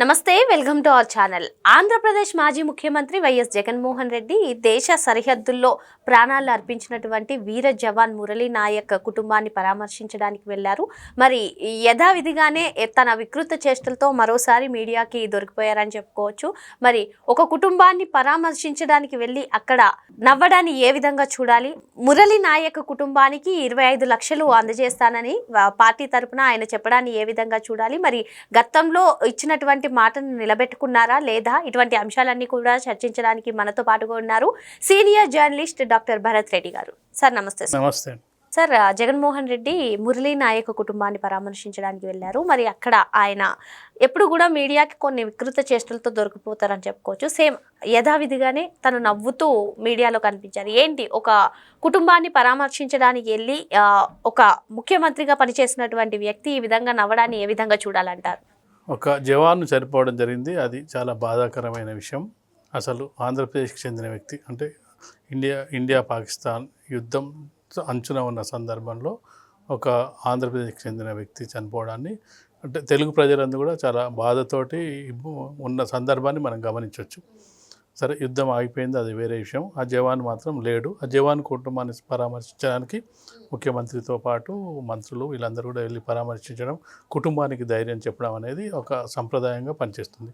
నమస్తే welcome to our channel. Andhra Pradesh మాజీ ముఖ్యమంత్రి వైఎస్ జగన్మోహన్ రెడ్డి దేశ సరిహద్దుల్లో ప్రాణాలు అర్పించినటువంటి వీర జవాన్ మురళీ నాయక్ కుటుంబాన్ని పరామర్శించడానికి వెళ్ళారు మరి యథావిధిగానే తన వికృత చేష్టలతో మరోసారి మీడియాకి దొరికిపోయారని చెప్పుకోవచ్చు. మరి ఒక కుటుంబాన్ని పరామర్శించడానికి వెళ్ళి అక్కడ నవ్వడాన్ని ఏ విధంగా చూడాలి? మురళీ నాయక్ కుటుంబానికి ఇరవై ఐదు లక్షలు అందజేస్తానని పార్టీ తరపున ఆయన చెప్పడాన్ని ఏ విధంగా చూడాలి? మరి గతంలో ఇచ్చినటువంటి మాటను నిలబెట్టుకున్నారా లేదా? ఇటువంటి అంశాలన్నీ కూడా చర్చించడానికి మనతో పాటుగా ఉన్నారు senior journalist doctor Bharat Reddy garu. Sir నమస్తే సార్. నమస్తే. సార్ జగన్మోహన్ రెడ్డి మురళీ నాయక్ కుటుంబాన్ని పరామర్శించడానికి వెళ్ళారు. మరి అక్కడ ఆయన ఎప్పుడు కూడా మీడియాకి కొన్ని వికృత చేష్టలతో దొరికిపోతారని చెప్పుకోవచ్చు. సేమ్ యథావిధిగానే తను నవ్వుతూ మీడియాలో కనిపించారు. ఏంటి? ఒక కుటుంబాన్ని పరామర్శించడానికి వెళ్ళి ఒక ముఖ్యమంత్రిగా పనిచేసినటువంటి వ్యక్తి ఈ విధంగా నవ్వడాన్ని ఏ విధంగా చూడాలంటారు? ఒక జవాను చనిపోవడం జరిగింది. అది చాలా బాధాకరమైన విషయం. అసలు ఆంధ్రప్రదేశ్కి చెందిన వ్యక్తి అంటే ఇండియా ఇండియా పాకిస్తాన్ యుద్ధం అంచున ఉన్న సందర్భంలో ఒక ఆంధ్రప్రదేశ్కి చెందిన వ్యక్తి చనిపోవడాన్ని అంటే తెలుగు ప్రజలందరూ కూడా చాలా బాధతోటి ఉన్న సందర్భాన్ని మనం గమనించవచ్చు సరే యుద్ధం ఆగిపోయింది అది వేరే విషయం. ఆ జవాన్ మాత్రం లేడు. ఆ జవాన్ కుటుంబాన్ని పరామర్శించడానికి ముఖ్యమంత్రితో పాటు మంత్రులు వీళ్ళందరూ కూడా వెళ్ళి పరామర్శించడం కుటుంబానికి ధైర్యం చెప్పడం అనేది ఒక సంప్రదాయంగా పనిచేస్తుంది.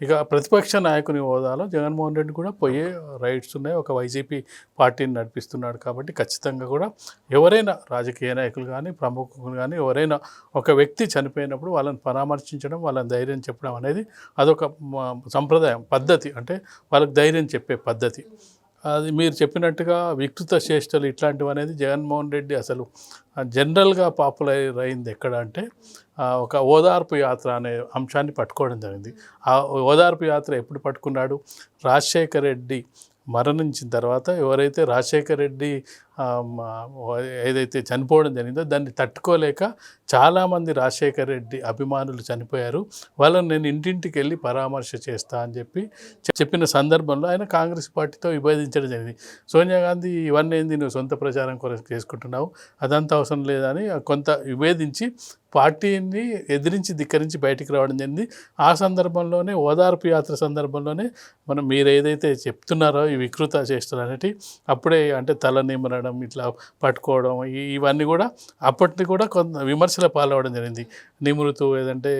ఇక ప్రతిపక్ష నాయకుని హోదాలో జగన్మోహన్ రెడ్డి కూడా పోయే రైట్స్ ఉన్నాయి. ఒక వైసీపీ పార్టీని నడిపిస్తున్నాడు కాబట్టి ఖచ్చితంగా కూడా ఎవరైనా రాజకీయ నాయకులు కానీ ప్రముఖులు కానీ ఎవరైనా ఒక వ్యక్తి చనిపోయినప్పుడు వాళ్ళని పరామర్శించడం వాళ్ళని ధైర్యం చెప్పడం అనేది అదొక సంప్రదాయం పద్ధతి. అంటే వాళ్ళ వాళ్ళకి ధైర్యం చెప్పే పద్ధతి. అది మీరు చెప్పినట్టుగా వికృత చేష్టలు ఇట్లాంటివి అనేది జగన్మోహన్ రెడ్డి అసలు జనరల్గా పాపులర్ అయింది ఎక్కడ అంటే ఒక ఓదార్పు యాత్ర అనే అంశాన్ని పట్టుకోవడం జరిగింది. ఆ ఓదార్పు యాత్ర ఎప్పుడు పట్టుకున్నాడు? రాజశేఖర రెడ్డి మరణించిన తర్వాత ఎవరైతే రాజశేఖర రెడ్డి ఏదైతే చనిపోవడం జరిగిందో దాన్ని తట్టుకోలేక చాలామంది రాజశేఖర్ రెడ్డి అభిమానులు చనిపోయారు. వాళ్ళని నేను ఇంటింటికి వెళ్ళి పరామర్శ చేస్తా అని చెప్పి చెప్పిన సందర్భంలో ఆయన కాంగ్రెస్ పార్టీతో విభేదించడం జరిగింది. సోనియా గాంధీ ఇవన్నీ ఏంది నువ్వు సొంత ప్రచారం కొరకు చేసుకుంటున్నావు? అదంతా అవసరం లేదని కొంత విభేదించి పార్టీని ఎదిరించి ధిక్కరించి బయటికి రావడం జరిగింది. ఆ సందర్భంలోనే ఓదార్పు యాత్ర సందర్భంలోనే మనం మీరు ఏదైతే చెప్తున్నారో ఈ వికృత చేస్తున్నారు అనేటి అప్పుడే అంటే తల నిమరడం ఇట్లా పట్టుకోవడం ఇవన్నీ కూడా అప్పటిని కూడా కొంత విమర్శల పాలవడం జరిగింది. నిమురుతూ ఏదంటే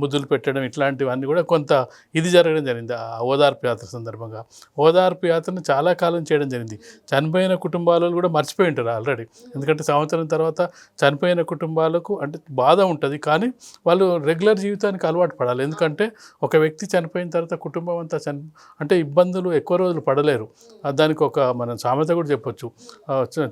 ముద్దులు పెట్టడం ఇట్లాంటివన్నీ కూడా కొంత ఇది జరగడం జరిగింది. ఆ ఓదార్పు యాత్ర సందర్భంగా. ఓదార్పు యాత్రను చాలా కాలం చేయడం జరిగింది. చనిపోయిన కుటుంబాలు కూడా మర్చిపోయి ఉంటారు ఆల్రెడీ. ఎందుకంటే సంవత్సరం తర్వాత చనిపోయిన కుటుంబాలకు అంటే బాధ ఉంటుంది. కానీ వాళ్ళు రెగ్యులర్ జీవితానికి అలవాటు పడాలి. ఎందుకంటే ఒక వ్యక్తి చనిపోయిన తర్వాత కుటుంబం అంతా చని అంటే ఇబ్బందులు ఎక్కువ రోజులు పడలేరు. దానికి ఒక మనం సామెత కూడా చెప్పొచ్చు.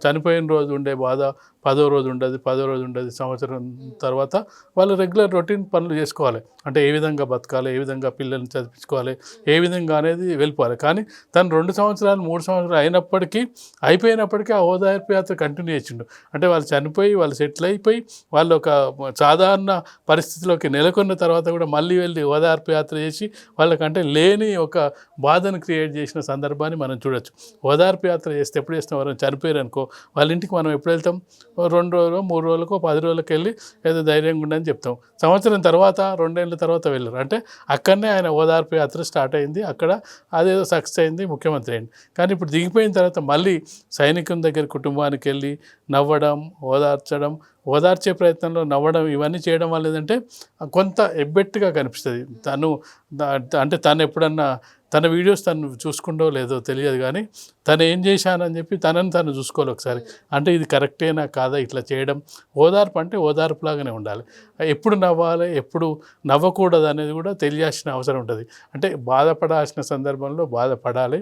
చనిపోయిన రోజు ఉండే బాధ పదో రోజు ఉండదు పదో రోజు ఉండదు సంవత్సరం తర్వాత వాళ్ళు రెగ్యులర్ రొటీన్ పనులు చేసుకోవాలి. అంటే ఏ విధంగా బతకాలి ఏ విధంగా పిల్లల్ని చదివించుకోవాలి ఏ విధంగా అనేది వెళ్ళిపోవాలి. కానీ తను రెండు సంవత్సరాలు మూడు సంవత్సరాలు అయినప్పటికీ అయిపోయినప్పటికీ ఆ ఓదార్పు యాత్ర కంటిన్యూ చేసిండు. అంటే వాళ్ళు చనిపోయి వాళ్ళు సెటిల్ అయిపోయి వాళ్ళు ఒక సాధారణ పరిస్థితిలోకి నెలకొన్న తర్వాత కూడా మళ్ళీ వెళ్ళి ఓదార్పు యాత్ర చేసి వాళ్ళకంటే లేని ఒక బాధను క్రియేట్ చేసిన సందర్భాన్ని మనం చూడొచ్చు. ఓదార్పు యాత్ర చేస్తే ఎప్పుడు చేస్తాం వారు చనిపోయారు అనుకో వాళ్ళ ఇంటికి మనం ఎప్పుడు వెళ్తాం? రెండు రోజులు మూడు రోజులకు పది రోజులకు వెళ్ళి ఏదో ధైర్యంగా ఉండని చెప్తాం. సంవత్సరం తర్వాత రెండేళ్ళ తర్వాత వెళ్ళారు. అంటే అక్కడనే ఆయన ఓదార్పు యాత్ర స్టార్ట్ అయింది. అక్కడ అదేదో సక్సెస్ అయింది ముఖ్యమంత్రి అయింది. కానీ ఇప్పుడు దిగిపోయిన తర్వాత మళ్ళీ సైనికుని దగ్గర కుటుంబానికి వెళ్ళి నవ్వడం ఓదార్చడం ఓదార్చే ప్రయత్నంలో నవ్వడం ఇవన్నీ చేయడం వల్ల ఏంటంటే కొంత ఎబ్బెట్టుగా కనిపిస్తుంది. తను అంటే తను ఎప్పుడన్నా తన వీడియోస్ తను చూసుకుండో లేదో తెలియదు కానీ తను ఏం చేశానని చెప్పి తనని తను చూసుకోవాలి ఒకసారి. అంటే ఇది కరెక్టేనా కాదా ఇట్లా చేయడం. ఓదార్పు అంటే ఓదార్పులాగానే ఉండాలి. ఎప్పుడు నవ్వాలి ఎప్పుడు నవ్వకూడదు అనేది కూడా తెలియాల్సిన అవసరం ఉంటుంది. అంటే బాధపడాల్సిన సందర్భంలో బాధపడాలి.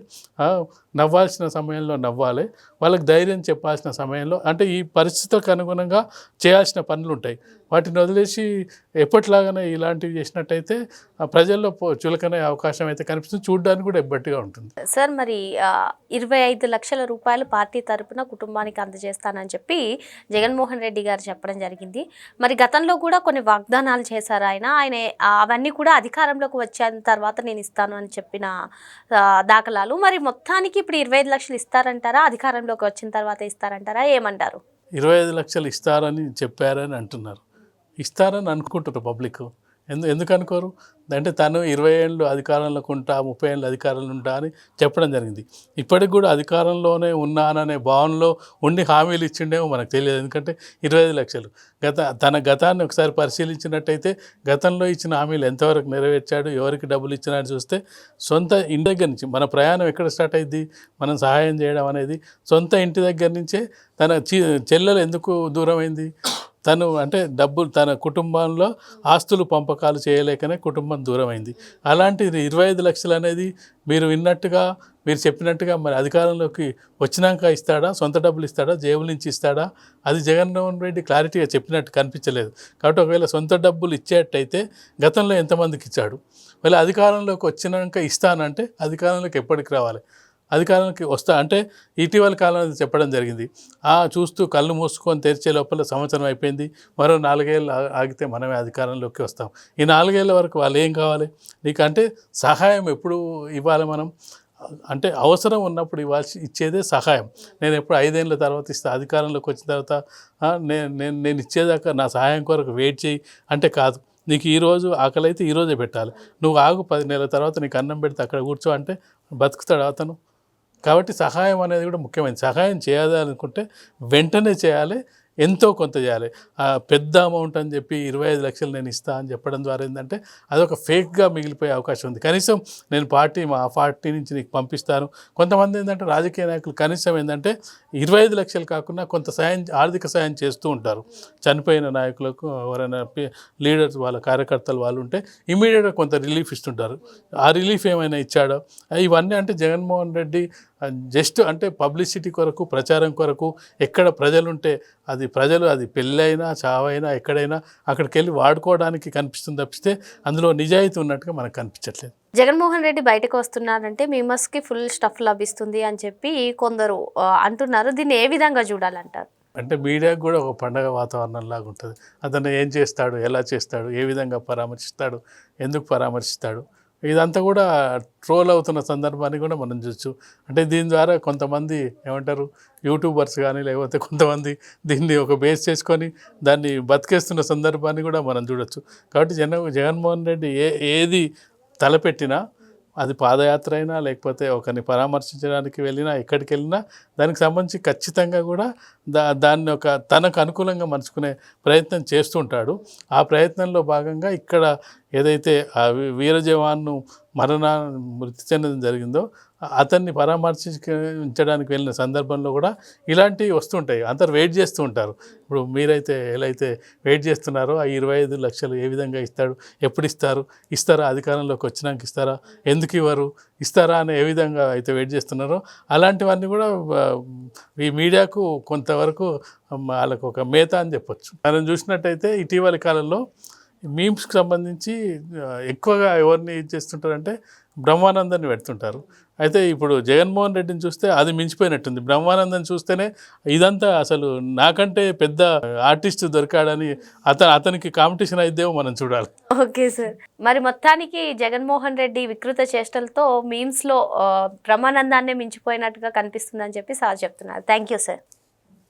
నవ్వాల్సిన సమయంలో నవ్వాలి. వాళ్ళకి ధైర్యం చెప్పాల్సిన సమయంలో అంటే ఈ పరిస్థితులకు అనుగుణంగా చేయాల్సిన పనులు ఉంటాయి వాటిని వదిలేసి ఎప్పటిలాగానే ఇలాంటివి చేసినట్టయితే ఆ ప్రజల్లో చులకనే అవకాశం అయితే కనిపిస్తుంది. చూడడానికి కూడా ఎబ్బట్టిగా ఉంటుంది. సార్ మరి ఇరవై ఐదు లక్షల రూపాయలు పార్టీ తరపున కుటుంబానికి అందజేస్తానని చెప్పి జగన్మోహన్ రెడ్డి గారు చెప్పడం జరిగింది. మరి గతంలో కూడా కొన్ని వాగ్దానాలు చేశారు ఆయన. ఆయన అవన్నీ కూడా అధికారంలోకి వచ్చిన తర్వాత నేను ఇస్తాను అని చెప్పిన దాఖలాలు. మరి మొత్తానికి ఇప్పుడు ఇరవై ఐదు లక్షలు ఇస్తారంటారా? అధికారంలోకి వచ్చిన తర్వాత ఇస్తారంటారా? ఏమంటారు? ఇరవై ఐదు లక్షలు ఇస్తారని చెప్పారని అంటున్నారు. ఇస్తారని అనుకుంటారు పబ్లిక్. ఎందు ఎందుకు అనుకోరు? అంటే తను ఇరవై ఏళ్ళు అధికారంలో ఉంటా ముప్పై ఏళ్ళు అధికారంలో ఉంటా అని చెప్పడం జరిగింది. ఇప్పటికి కూడా అధికారంలోనే ఉన్నాననే భావనలో ఉండి హామీలు ఇచ్చిండేమో మనకు తెలియదు. ఎందుకంటే ఇరవై ఐదు లక్షలు. గత తన గతాన్ని ఒకసారి పరిశీలించినట్టయితే గతంలో ఇచ్చిన హామీలు ఎంతవరకు నెరవేర్చాడు ఎవరికి డబ్బులు ఇచ్చినాడు చూస్తే సొంత ఇంటి దగ్గర నుంచి మన ప్రయాణం ఎక్కడ స్టార్ట్ అయింది మనం సహాయం చేయడం అనేది సొంత ఇంటి దగ్గర నుంచే తన చెల్లెలు ఎందుకు దూరమైంది తను అంటే డబ్బులు తన కుటుంబంలో ఆస్తులు పంపకాలు చేయలేకనే కుటుంబం దూరమైంది. అలాంటిది ఇరవై ఐదు లక్షలు అనేది మీరు విన్నట్టుగా మీరు చెప్పినట్టుగా మరి అధికారంలోకి వచ్చినాక ఇస్తాడా? సొంత డబ్బులు ఇస్తాడా? జేబుల నుంచి ఇస్తాడా? అది జగన్మోహన్ రెడ్డి క్లారిటీగా చెప్పినట్టు కనిపించలేదు. కాబట్టి ఒకవేళ సొంత డబ్బులు ఇచ్చేటైతే గతంలో ఎంతమందికి ఇచ్చాడు? మళ్ళీ అధికారంలోకి వచ్చినాక ఇస్తానంటే అధికారంలోకి ఎప్పటికి రావాలి? అధికారానికి వస్తా అంటే ఇటీవల కాలం చెప్పడం జరిగింది. ఆ చూస్తూ కళ్ళు మూసుకొని తెరిచే లోపల సంవత్సరం అయిపోయింది. మరో నాలుగేళ్ళు ఆగితే మనమే అధికారంలోకి వస్తాం. ఈ నాలుగేళ్ళ వరకు వాళ్ళు ఏం కావాలి? నీకంటే సహాయం ఎప్పుడు ఇవ్వాలి మనం? అంటే అవసరం ఉన్నప్పుడు ఇవ్వాల్సి ఇచ్చేదే సహాయం. నేను ఎప్పుడు ఐదేళ్ళ తర్వాత ఇస్తా అధికారంలోకి వచ్చిన తర్వాత నేను నేను నేను ఇచ్చేదాకా నా సహాయం కొరకు వెయిట్ చేయి అంటే కాదు. నీకు ఈరోజు ఆకలి అయితే ఈరోజే పెట్టాలి. నువ్వు ఆగు పది నెలల తర్వాత నీకు అన్నం పెడితే అక్కడ కూర్చో అంటే బతుకుతాడు అతను. కాబట్టి సహాయం అనేది కూడా ముఖ్యమైనది. సహాయం చేయాలి అనుకుంటే వెంటనే చేయాలి. ఎంతో కొంత చేయాలి. పెద్ద అమౌంట్ అని చెప్పి ఇరవై ఐదు లక్షలు నేను ఇస్తా అని చెప్పడం ద్వారా ఏంటంటే అదొక ఫేక్గా మిగిలిపోయే అవకాశం ఉంది. కనీసం నేను పార్టీ మా పార్టీ నుంచి నీకు పంపిస్తాను. కొంతమంది ఏంటంటే రాజకీయ నాయకులు కనీసం ఏంటంటే ఇరవై ఐదు లక్షలు కాకుండా కొంత సాయం ఆర్థిక సాయం చేస్తూ ఉంటారు. చనిపోయిన నాయకులకు ఎవరైనా లీడర్స్ వాళ్ళ కార్యకర్తలు వాళ్ళు ఉంటే ఇమీడియట్గా కొంత రిలీఫ్ ఇస్తుంటారు. ఆ రిలీఫ్ ఏమైనా ఇచ్చాడో? ఇవన్నీ అంటే జగన్మోహన్ రెడ్డి జస్ట్ అంటే పబ్లిసిటీ కొరకు ప్రచారం కొరకు ఎక్కడ ప్రజలుంటే అది ప్రజలు అది పెళ్ళైనా చావైనా ఎక్కడైనా అక్కడికి వెళ్ళి వాడుకోవడానికి కనిపిస్తుంది తప్పిస్తే అందులో నిజాయితీ ఉన్నట్టుగా మనకు కనిపించట్లేదు. జగన్మోహన్ రెడ్డి బయటకు వస్తున్నారంటే మీమస్కి ఫుల్ స్టఫ్ లభిస్తుంది అని చెప్పి కొందరు అంటున్నారు. దీన్ని ఏ విధంగా చూడాలంటారు? అంటే మీడియాకు కూడా ఒక పండగ వాతావరణం లాగా ఉంటుంది. అతను ఏం చేస్తాడు ఎలా చేస్తాడు ఏ విధంగా పరామర్శిస్తాడు ఎందుకు పరామర్శిస్తాడు ఇదంతా కూడా ట్రోల్ అవుతున్న సందర్భాన్ని కూడా మనం చూచ్చు. అంటే దీని ద్వారా కొంతమంది ఏమంటారు యూట్యూబర్స్ కానీ లేకపోతే కొంతమంది దీన్ని ఒక బేస్ చేసుకొని దాన్ని బతికేస్తున్న సందర్భాన్ని కూడా మనం చూడొచ్చు. కాబట్టి జన జగన్మోహన్ రెడ్డి ఏ ఏది తలపెట్టినా అది పాదయాత్ర అయినా లేకపోతే ఒకరిని పరామర్శించడానికి వెళ్ళినా ఎక్కడికి వెళ్ళినా దానికి సంబంధించి ఖచ్చితంగా కూడా దా దాన్ని ఒక తనకు అనుకూలంగా మలుచుకునే ప్రయత్నం చేస్తుంటాడు ఆ ప్రయత్నంలో భాగంగా ఇక్కడ ఏదైతే ఆ వీ- వీర జవాన్ను మరణ మృతి చెందడం జరిగిందో అతన్ని పరామర్శించడానికి వెళ్ళిన సందర్భంలో కూడా ఇలాంటివి వస్తుంటాయి. అందరు వెయిట్ చేస్తూ ఉంటారు. ఇప్పుడు మీరైతే ఎలా అయితే వెయిట్ చేస్తున్నారో ఆ ఇరవై ఐదు లక్షలు ఏ విధంగా ఇస్తాడు? ఎప్పుడు ఇస్తారు? ఇస్తారా? అధికారంలోకి వచ్చినాక ఇస్తారా? ఎందుకు ఇవ్వరు? ఇస్తారా అని ఏ విధంగా అయితే వెయిట్ చేస్తున్నారో అలాంటివన్నీ కూడా ఈ మీడియాకు కొంతవరకు వాళ్ళకు ఒక మేత అని చెప్పొచ్చు. మనం చూసినట్టయితే ఇటీవలి కాలంలో మీమ్స్కి సంబంధించి ఎక్కువగా ఎవరిని ఇది చేస్తుంటారంటే బ్రహ్మానందాన్ని పెడుతుంటారు. అయితే ఇప్పుడు జగన్మోహన్ రెడ్డిని చూస్తే అది మించిపోయినట్టుంది. బ్రహ్మానందం చూస్తేనే ఇదంతా అసలు నాకంటే పెద్ద ఆర్టిస్ట్ దొరికాడని అతను అతనికి కాంపిటీషన్ అయిద్దేమో మనం చూడాలి. Okay sir. మరి మొత్తానికి జగన్మోహన్ రెడ్డి వికృత చేష్టలతో మీమ్స్లో బ్రహ్మానందాన్నే మించిపోయినట్టుగా కనిపిస్తుందని చెప్పి సార్ చెప్తున్నారు. Thank you sir.